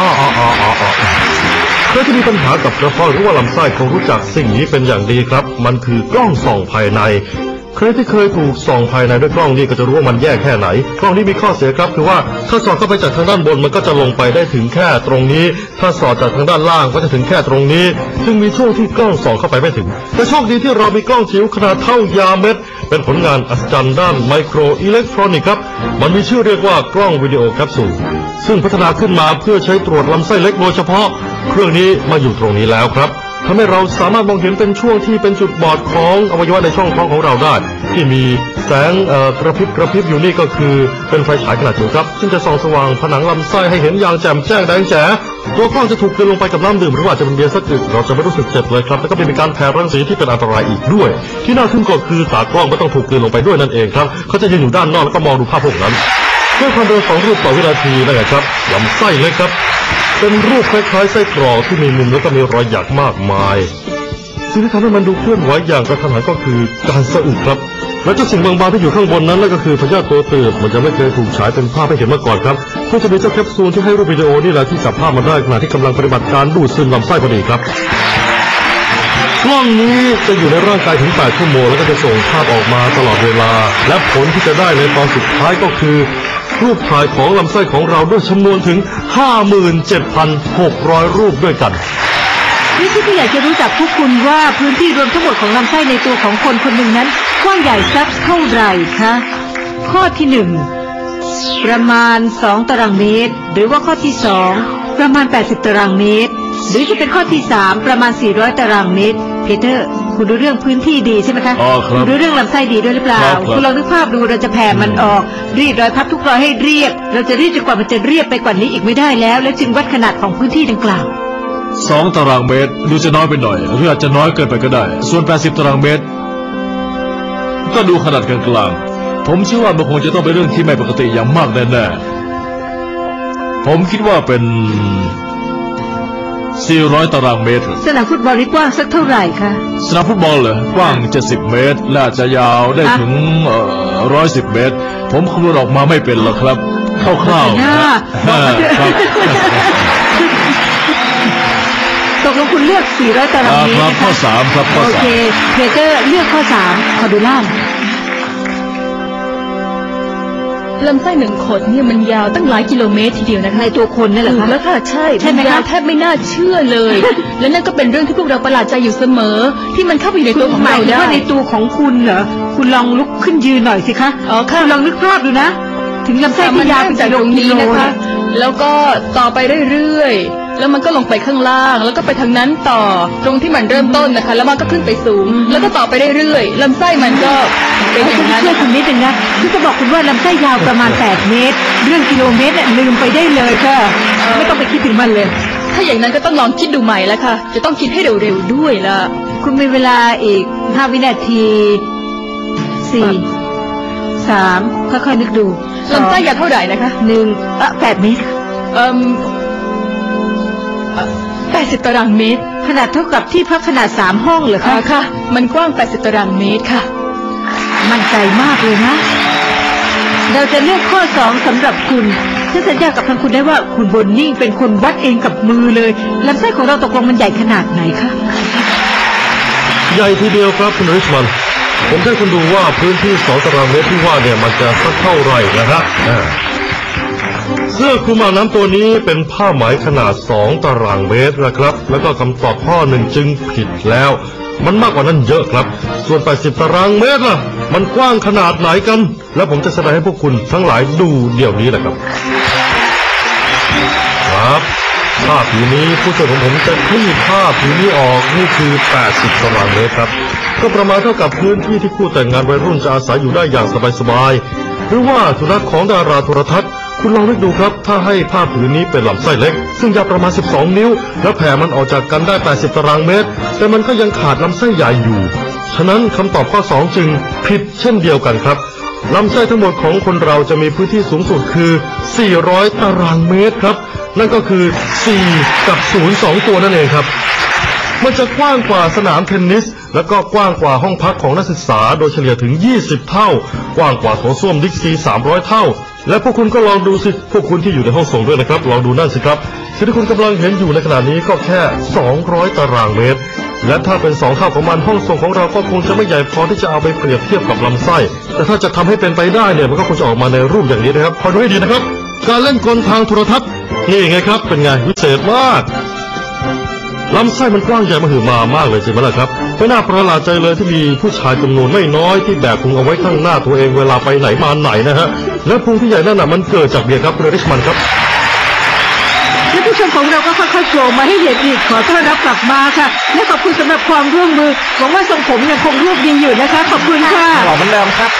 อ๋ออ๋ออ๋ออ๋อใครที่มีปัญหากับกระเพาะหรือว่าลำไส้คงรู้จักสิ่งนี้เป็นอย่างดีครับ มันคือกล้องส่องภายใน ใครที่เคยถูกส่องภายในด้วยกล้องนี่ก็จะรู้ว่ามันแย่แค่ไหน กล้องนี้มีข้อเสียครับคือว่าถ้าสองเข้าไปจากทางด้านบนมันก็จะลงไปได้ถึงแค่ตรงนี้ ถ้าสองจากทางด้านล่างก็จะถึงแค่ตรงนี้จึงมีช่วงที่กล้องส่องเข้าไปไม่ถึง แต่โชคดีที่เรามีกล้องจิ๋วขนาดเท่ายาเม็ด เป็นผลงานอัศจรรย์ด้านไมโครอิเล็กทรอนิกส์ครับ มันมีชื่อเรียกว่ากล้องวิดีโอแคปซูล ซึ่งพัฒนาขึ้นมาเพื่อใช้ตรวจลำไส้เล็กโดยเฉพาะ เครื่องนี้มาอยู่ตรงนี้แล้วครับ ทำให้เราสามารถมองเห็นเป็นช่วงที่เป็นจุดบอดของอวัยวะในช่องท้องของเราได้ ที่มีแสงกระพริบกระพริบอยู่นี่ก็คือเป็นไฟฉายขนาดจิ๋วครับ ซึ่งจะส่องสว่างผนังลำไส้ให้เห็นอย่างแจ่มแจ้งแดงแจ๋ตัวกล้องจะถูกกลืนลงไปกับน้ำดื่มหรือว่าจะเป็นเบียร์สักอึกเราจะไม่รู้สึกเจ็บเลยครับ แล้วก็ไม่มีการแผ่รังสีที่เป็นอันตรายอีกด้วย ที่น่าทึ่งก็คือตากล้องไม่ต้องถูกกลืนลงไปด้วยนั่นเองครับเขาจะยืนอยู่ด้านนอกแล้วก็มองดูภาพพวกนั้นด้วยความเร็วสองรูปต่อวินาทีนั่นแหละครับลำไส้เล็กครับ เป็นรูปคล้ายๆไส้กรอกที่มีมุมแล้วก็มีรอยหยักมากมาย สิ่งที่ทำให้มันดูเคลื่อนไหวอย่างกระทันหันก็คือการสะอึกครับ และเจ้าสิ่งบางๆที่อยู่ข้างบนนั้นนั่นก็คือพยาตัวตืบมันยังไม่เคยถูกฉายเป็นภาพให้เห็นมาก่อนครับก็จะมีเจ้าแคปซูลที่ให้รูปวิดีโอนี่แหละที่จับภาพมาได้ขณะที่กำลังปฏิบัติการดูดซึมลำไส้พอดีครับกล้องนี้จะอยู่ในร่างกายถึง 8 ชั่วโมงแล้วก็จะส่งภาพออกมาตลอดเวลา และผลที่จะได้ในตอนสุดท้ายก็คือ รูปถ่ายของลำไส้ของเราด้วยจำนวนถึง 57,600 รูปด้วยกันนี่ที่พี่อยากจะรู้จักพวกคุณว่าพื้นที่รวมทั้งหมดของลำไส้ในตัวของคนคนหนึ่งนั้นกว้างใหญ่สักเท่าไหร่คะข้อที่หนึ่งประมาณ 2 ตารางเมตร หรือว่าข้อที่ 2 ประมาณ 80 ตารางเมตร หรือจะเป็นข้อที่ 3 ประมาณ 400 ตารางเมตร เพเตอร์ คุณรู้เรื่องพื้นที่ดีใช่ไหมคะอ๋อครับณรู้เรื่องลำไส้ดีด้วยหรือเปล่าครับครับคุณลองนึกภาพดูเราจะแผ่มันออก รีดรอยพับทุกรอยให้เรียบ เราจะรีดจนกว่ามันจะเรียบไปกว่านี้อีกไม่ได้แล้ว และจึงวัดขนาดของพื้นที่ดังกล่าว สองตารางเมตรดูจะน้อยไปหน่อยหรืออาจจะน้อยเกินไปก็ได้ ส่วน 80 ตารางเมตร ก็ดูขนาดกลางๆผมเชื่อว่ามันคงจะต้องเป็นเรื่องที่ไม่ปกติอย่างมากแน่ๆผมคิดว่าเป็น 400 ตารางเมตร สนามฟุตบอลนี่กว้างสักเท่าไหร่คะ สนามฟุตบอลเหรอกว้าง 70 เมตร และอาจจะยาวได้ถึงเอ่อ110 เมตร ผมคำนวณออกมาไม่เป็นหรอกครับคร่าวๆนะน่าฮะบอกมาเถอะ ครับ ตกลงคุณเลือก 400 ตารางอ่าเมตรครับนะข้อคะสามครับข้อโอสาเคมเพเตอร์เลือกข้อ 3 คอดูล่าม ลำไส้หนึ่งขดเนี่ยมันยาวตั้งหลายกิโลเมตรทีเดียวนะคะในตัวคนนั่นแหละถูกคะแล้วค่ะใช่ใช่ไหมนยาวคะแทบไม่น่าเชื่อเลย และนั่นก็เป็นเรื่องที่พวกเราประหลาดใจอยู่เสมอ ที่มันเข้าไปอยู่ในคุตัวณของหมายเราถึงได้ว่าในตัวของคุณเหรอคุณลองลุกขึ้นยืนหน่อยสิคะอ๋อค่ะคุณลองนึกภาพดูนะ ถึงลำไส้แต่มัที่นยาวเริ่เป็มนจากกิโลตรงกินี้โลนะคะนะแล้วก็ต่อไปเรื่อยๆ แล้วมันก็ลงไปข้างล่าง แล้วก็ไปทางนั้นต่อตรงที่มันเริ่มต้นนะคะ แล้วมันก็ขึ้นไปสูง แล้วก็ต่อไปเรื่อยๆลำไส้มันก็เป็นอย่างนั้นช่วยคุณนิดนึงนะคือจะบอกคุณว่าลำไส้ยาวประมาณ 8 เมตร เรื่องกิโลเมตรอ่ยลืมไปได้เลยค่ะไม่ต้องไปคิดถึงมันเลย ถ้าอย่างนั้นก็ต้องลองคิดดูใหม่แล้วค่ะ จะต้องคิดให้เร็วๆด้วยล่ะคุณมีเวลาอีก 5 วินาทีสี่สามค่อยๆนึกดูลำไส้ยาวเท่าไหร่นะคะหนึ่งเออแปดเมตรเอ่อ 80 ตารางเมตร ขนาดเท่ากับที่พักขนาด 3 ห้องเหรอคะค่ะ มันกว้าง 80 ตารางเมตรค่ะ มั่นใจมากเลยนะ เราจะเลือกข้อสองสำหรับคุณฉันสัญญากับทางคุณได้ว่าคุณบนนี่เป็นคนวัดเองกับมือเลยลำไส้ของเราตกลงมันใหญ่ขนาดไหนคะ ใหญ่ทีเดียวครับคุณริชมัน ผมได้คุณดูว่าพื้นที่สองตารางเมตรที่ว่าเนี่ยมันจะสักเท่าไหร่นะครับอ่ เสื้อคลุมอาบน้ำตัวนี้เป็นผ้าไหมขนาดสองตารางเมตรนะครับ แล้วก็คำตอบข้อหนึ่งจึงผิดแล้ว มันมากกว่านั้นเยอะครับ ส่วน 80 ตารางเมตรล่ะ มันกว้างขนาดไหนกัน แล้วผมจะแสดงให้พวกคุณทั้งหลายดูเดี๋ยวนี้แหละครับ ครับภาพผืนนี้ผู้ช่วยของผมจะคลี่ภาพผืนนี้ออกนี่คือ 80 ตารางเมตรครับ ก็ประมาณเท่ากับพื้นที่ที่คู่แต่งงานวัยรุ่นจะอาศัยอยู่ได้อย่างสบายๆหรือว่าสุนัขของดาราโทรทัศน์ คุณลองนึกดูครับ ถ้าให้ผ้าผืนนี้เป็นลำไส้เล็ก ซึ่งยาวประมาณ 12 นิ้ว แล้วแผ่มันออกจากกันได้ 80 ตารางเมตร แต่มันก็ยังขาดลำไส้ใหญ่อยู่ ฉะนั้นคำตอบข้อ 2 จึงผิดเช่นเดียวกันครับลำไส้ทั้งหมดของคนเราจะมีพื้นที่สูงสุดคือ 400 ตารางเมตรครับ นั่นก็คือ 4 กับ 0 2 ตัวนั่นเองครับ มันจะกว้างกว่าสนามเทนนิส แล้วก็กว้างกว่าห้องพักของนักศึกษา โดยเฉลี่ยถึง 20 เท่า กว้างกว่าโถส้วมดิกซี 300 เท่า และพวกคุณก็ลองดูสิพวกคุณที่อยู่ในห้องส่งด้วยนะครับ ลองดูนั่นสิครับสิ่งที่คุณกำลังเห็นอยู่ในขณะนี้ก็แค่ 200 ตารางเมตร และถ้าเป็นสองเท่าของมันห้องส่งของเราก็คงจะไม่ใหญ่พอที่จะเอาไปเปรียบเทียบกับลำไส้ แต่ถ้าจะทำให้เป็นไปได้เนี่ยมันก็คงจะออกมาในรูปอย่างนี้นะครับคอยดูให้ดีนะครับ การเล่นกลทางโทรทัศน์นี่ไงครับ เป็นไงวิเศษมาก ลำไส้มันกว้างใหญ่มหึมามากเลยใช่ไหมล่ะครับไม่น่าประหลาดใจเลยที่มีผู้ชายจำนวนไม่น้อยที่แบกพุงเอาไว้ข้างหน้าตัวเองเวลาไปไหนมาไหนนะฮะและพุงที่ใหญ่นั่นน่ะมันเกิดจากเบียร์ครับเรดิชมันครับและผู้ชมของเราก็ค่อยๆโผล่มาให้เห็นอีกขอต้อนรับกลับมาค่ะ และขอบคุณสำหรับความร่วมมือหวังว่าทรงผมยังคงรูปดีอยู่นะคะ ขอบคุณค่ะหล่อเหมือนเดิมครับ